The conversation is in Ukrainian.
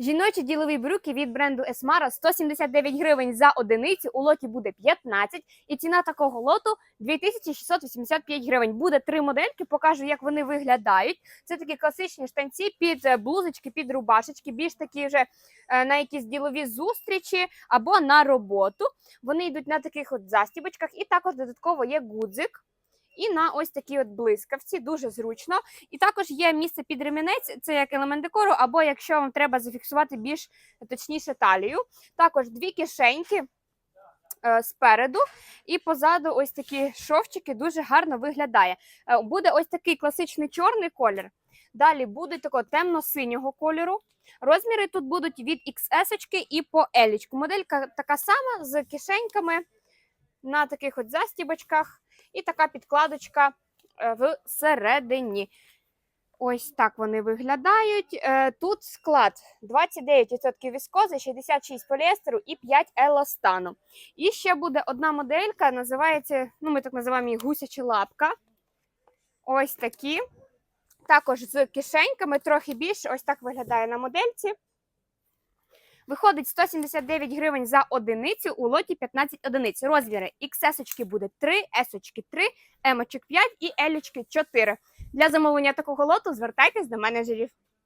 Жіночі ділові брюки від бренду Esmara 179 гривень за одиницю. У лоті буде 15. І ціна такого лоту 2685 гривень. Буде три модельки. Покажу, як вони виглядають. Це такі класичні штанці під е, блузочки, під рубашечки, більш такі вже е, на якісь ділові зустрічі або на роботу. Вони йдуть на таких от застібочках, і також додатково є гудзик. І на ось такі от блискавці, дуже зручно. І також є місце під ремінець, це як елемент декору, або якщо вам треба зафіксувати більш точніше талію. Також дві кишеньки е, спереду, і позаду ось такі шовчики дуже гарно виглядає. Е, Буде ось такий класичний чорний колір. Далі буде такого темно-синього кольору. Розміри тут будуть від XS і по L. Моделька така сама з кишеньками на таких от застібочках, і така підкладочка е, всередині. Ось так вони виглядають. Е, Тут склад 29% віскози, 66% поліестеру і 5 еластану. І ще буде одна моделька, називається, ну ми так називаємо її гусяча лапка. Ось такі. Також з кишеньками, трохи більше. Ось так виглядає на модельці. Виходить 179 гривень за одиницю, у лоті 15 одиниць. Розміри XS буде 3, S 3, M 5 і L 4. Для замовлення такого лоту звертайтесь до менеджерів.